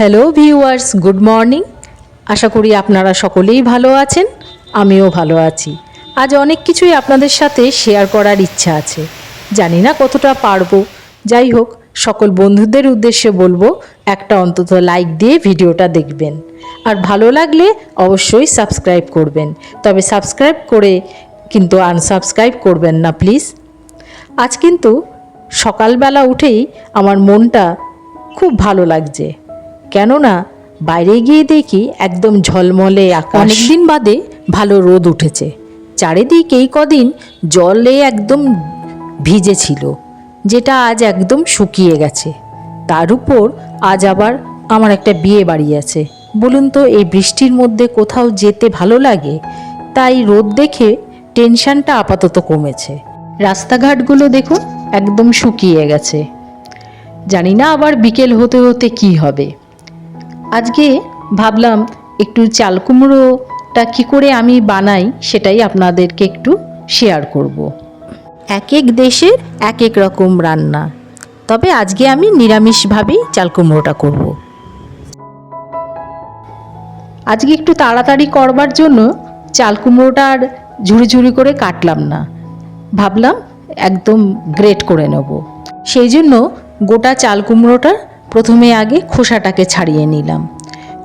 Hello viewers good morning আশা করি আপনারা সকলেই ভালো আছেন, আমিও ভালো আছি। আজ অনেক কিছুই আপনাদের সাথে শেয়ার করার ইচ্ছা আছে। জানি না কতটা পারব। যাই হোক, সকল বন্ধুদের উদ্দেশ্যে বলব, একটা অন্তত লাইক দিয়ে ভিডিওটা দেখবেন। আর ভালো লাগলে অবশ্যই সাবস্ক্রাইব করবেন। তবে সাবস্ক্রাইব করে কিন্তু আনসাবস্ক্রাইব করবেন না প্লিজ আজ কিন্তু সকালবেলা উঠেই আমার মনটা খুব ভালো লাগছে। কেননা বাইরে গিয়ে দেখি একদম ঝলমলে আকাশ। অনেকদিন বাদে ভালো রোদ উঠেছে। চারিদিক এই কদিন জলে একদম ভিজে ছিল যেটা আজ একদম শুকিয়ে গেছে। তার উপর আজ আবার আমার একটা বিয়ে বাড়ি আছে। বলুন তো, এই বৃষ্টির মধ্যে কোথাও যেতে ভালো লাগে? তাই রোদ দেখে টেনশনটা আপাতত কমেছে। রাস্তাঘাটগুলো দেখুন, একদম শুকিয়ে গেছে। জানি না আবার বিকেল হতে হতে কি হবে। আজকে ভাবলাম একটু চাল কুমড়োটা কী করে আমি বানাই সেটাই আপনাদেরকে একটু শেয়ার করব। এক এক দেশের এক এক রকম রান্না তবে আজকে আমি নিরামিষভাবেই চাল কুমড়োটা করব। আজকে একটু তাড়াতাড়ি করবার জন্য চাল কুমড়োটা আর ঝুড়ি ঝুড়ি করে কাটলাম না ভাবলাম একদম গ্রেট করে নেব সেই জন্য গোটা চাল কুমড়োটা প্রথমে আগে খোসাটাকে ছাড়িয়ে নিলাম।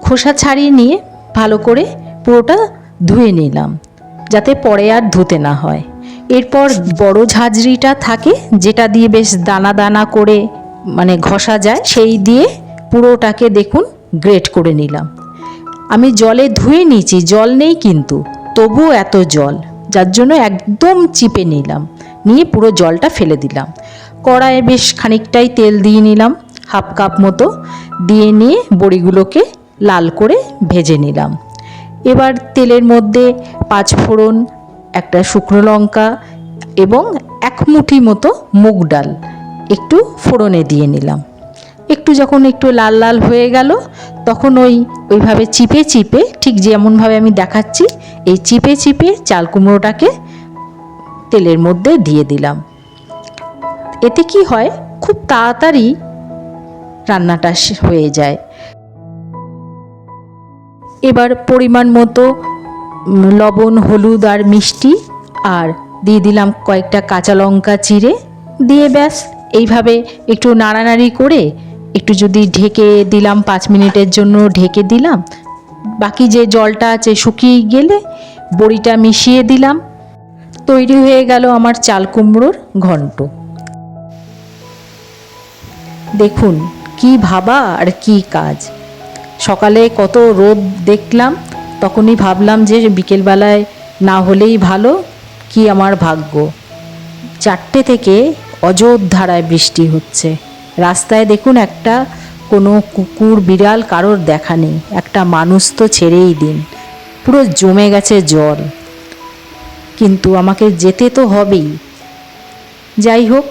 খোসা ছাড়িয়ে নিয়ে ভালো করে পুরোটা ধুয়ে নিলাম, যাতে পরে আর ধুতে না হয়। এরপর বড় ঝাঁঝরিটা থাকে, যেটা দিয়ে বেশ দানা দানা করে মানে ঘষা যায়, সেই দিয়ে পুরোটাকে দেখুন গ্রেট করে নিলাম। আমি জলে ধুয়ে নিয়েছি, জল নেই কিন্তু, তবুও এত জল, যার জন্য একদম চিপে নিলাম, নিয়ে পুরো জলটা ফেলে দিলাম। কড়াইয়ে বেশ খানিকটাই তেল দিয়ে নিলাম হাফ কাপ মতো দিয়ে নিয়ে বড়িগুলোকে লাল করে ভেজে নিলাম। এবার তেলের মধ্যে পাঁচ ফোড়ন, একটা শুকনো লঙ্কা এবং এক মুঠি মতো মুগ ডাল একটু ফোড়নে দিয়ে নিলাম। একটু যখন একটু লাল লাল হয়ে গেল, তখন ওই ওইভাবে চিপে চিপে, ঠিক যেমনভাবে আমি দেখাচ্ছি, এই চিপে চিপে চাল কুমড়োটাকে তেলের মধ্যে দিয়ে দিলাম। এতে কি হয়? খুব তাড়াতাড়ি রান্নাটা হয়ে যায়। এবার পরিমাণ মতো লবণ, হলুদ আর মিষ্টি আর দিয়ে দিলাম কয়েকটা কাঁচা লঙ্কা চিড়ে। দিয়ে ব্যাস, এইভাবে একটু নাড়ানাড়ি করে একটু যদি ঢেকে দিলাম, পাঁচ মিনিটের জন্য ঢেকে দিলাম। বাকি যে জলটা আছে শুকিয়ে গেলে বড়িটা মিশিয়ে দিলাম। তৈরি হয়ে গেল আমার চাল কুমড়োর ঘন্ট। দেখুন কি ভাবা আর কি কাজ? সকালে কত রোদ দেখলাম, তখনই ভাবলাম যে বিকেলবেলায় না হলেই ভালো, কি আমার ভাগ্য? চারটে থেকে অযোধ্যারায় বৃষ্টি হচ্ছে। রাস্তায় দেখুন একটা, কোনো কুকুর বিড়াল কারোর দেখা নেই। একটা মানুষ তো ছেড়েই দিন। পুরো জমে গেছে জল। কিন্তু আমাকে যেতে তো হবেই। যাই হোক,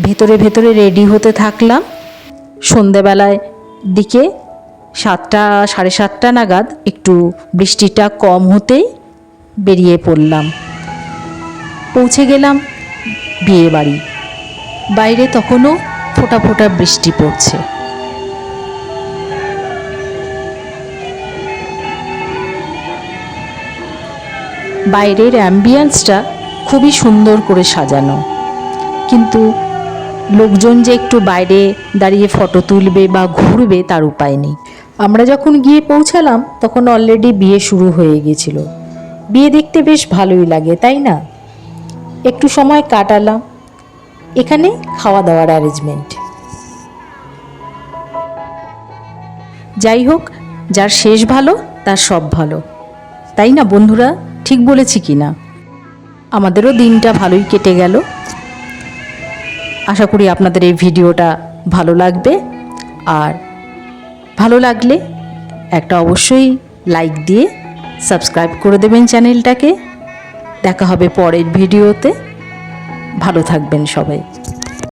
ভেতরে ভেতরে রেডি হতে থাকলাম। সন্ধেবেলায় দিকে সাতটা, সাড়ে সাতটা নাগাদ একটু বৃষ্টিটা কম হতেই বেরিয়ে পড়লাম। পৌঁছে গেলাম বিয়ে বাড়ি। বাইরে তখনও ফোঁটা ফোঁটা বৃষ্টি পড়ছে। বাইরের অ্যাম্বিয়েন্সটা খুবই সুন্দর করে সাজানো। কিন্তু লোকজন যে একটু বাইরে দাঁড়িয়ে ফটো তুলবে বা ঘুরবে তার উপায় নেই। আমরা যখন গিয়ে পৌঁছালাম, তখন অলরেডি বিয়ে শুরু হয়ে গিয়েছিল। বিয়ে দেখতে বেশ ভালোই লাগে, তাই না? একটু সময় কাটালাম। এখানে খাওয়া দাওয়ার অ্যারেঞ্জমেন্ট যাই হোক, যার শেষ ভালো, তার সব ভালো। তাই না বন্ধুরা? ঠিক বলেছি কি না আমাদেরও দিনটা ভালোই কেটে গেল। আশা করি আপনাদের এই ভিডিওটা ভালো লাগবে। আর ভালো লাগলে একটা অবশ্যই লাইক দিয়ে সাবস্ক্রাইব করে দেবেন চ্যানেলটাকে। দেখা হবে পরের ভিডিওতে। ভালো থাকবেন সবাই।